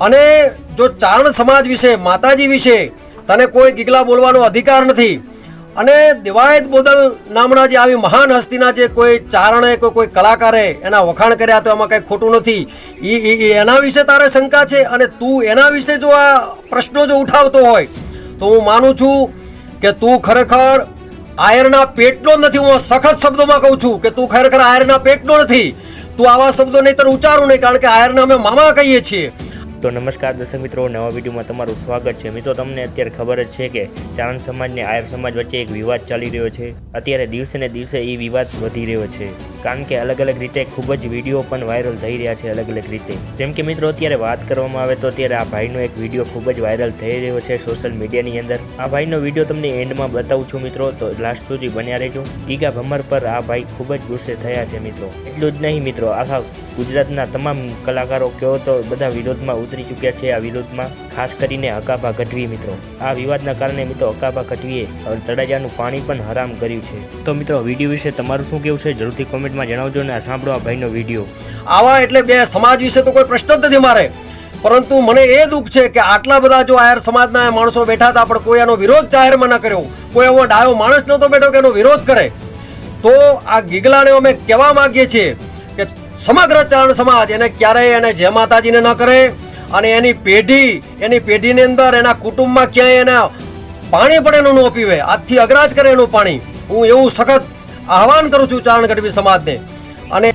અને જો ચારણ સમાજ વિશે, માતાજી વિશે તને કોઈ ગીગલા બોલવાનો અધિકાર નથી, અને દિવાયત બોદલ નામના જે આવી મહાન હસ્તીના જે કોઈ ચારણે કોઈ કોઈ કલાકારે એના વખાણ કર્યા તો એમાં કંઈ ખોટું નથી. એ એના વિશે તારે શંકા છે અને તું એના વિશે જો આ પ્રશ્નો જો ઉઠાવતો હોય, તો હું માનું છું કે તું ખરેખર આયરના પેટનો નથી. હું સખત શબ્દોમાં કહું છું કે તું ખરેખર આયરના પેટનો નથી. તું આવા શબ્દો નહીતર ઉચ્ચારું નહીં, કારણ કે આયરના અમે મામા કહીએ છીએ. તો નમસ્કાર દર્શક મિત્રો, નવા વિડીયોમાં તમારું સ્વાગત છે. મિત્રો, તમને અત્યારે ખબર જ છે કે ચારણ સમાજ ને આયર સમાજ વચ્ચે એક વિવાદ ચાલી રહ્યો છે. અત્યારે દિવસે ને દિવસે એ વિવાદ વધી રહ્યો છે. કારણ કે અલગ અલગ રીતે ખૂબ જ વીડિયો પણ વાયરલ થઈ રહ્યા છે અલગ અલગ રીતે. જેમ કે મિત્રો, અત્યારે વાત કરવામાં આવે તો અત્યારે આ ભાઈનો એક વીડિયો ખૂબ જ વાયરલ થઈ રહ્યો છે સોશિયલ મીડિયાની અંદર. આ ભાઈનો વીડિયો તમને એન્ડમાં બતાવું છું મિત્રો, તો લાસ્ટ સુધી બન્યા રહેજો. ગીગા ભમર પર આ ભાઈ ખૂબ જ ગુસ્સે થયા છે મિત્રો. એટલું જ નહીં મિત્રો, આખા ગુજરાતના તમામ કલાકારો કહો તો બધા વિરોધમાં ઉતરી ચૂક્યા છે આ વિરોધમાં ખાસ કરીને હકાભા ગઢવી મિત્રો. આ વિવાદના કારણે મિત્રો હકાભા ગઢવીએ તળાજાનું પાણી પણ હરામ કર્યું છે. તો મિત્રો વીડિયો વિશે તમારું શું કેવું છે? જરૂરથી કોમેન્ટમાં જણાવજો અને સાંભળો આ ભાઈનો વીડિયો. આવા એટલે બે સમાજ વિશે તો કોઈ પ્રશ્ન નથી મારે. પરંતુ મને એ દુઃખ છે કે આટલા બધા જો આયર સમાજના માણસો બેઠા હતા, પણ કોઈ એનો વિરોધ જાહેરમાં ન કર્યો. કોઈ એવો ડાયો માણસ નહોતો બેઠો કે એનો વિરોધ કરે. તો આ ગીગલાને અમે કહેવા માગીએ છીએ કે સમગ્ર ચરણ સમાજ એને ક્યારેય એને જય માતાજીને ન કરે. અને એની પેઢી, એની પેઢીની અંદર એના કુટુંબમાં ક્યાંય એના પાણી પણ એનું ન પીવે. આજથી અગ્રાજ કરે એનું પાણી. હું એવું સખત આહવાન કરું છું ચારણ ગઢવી સમાજને. અને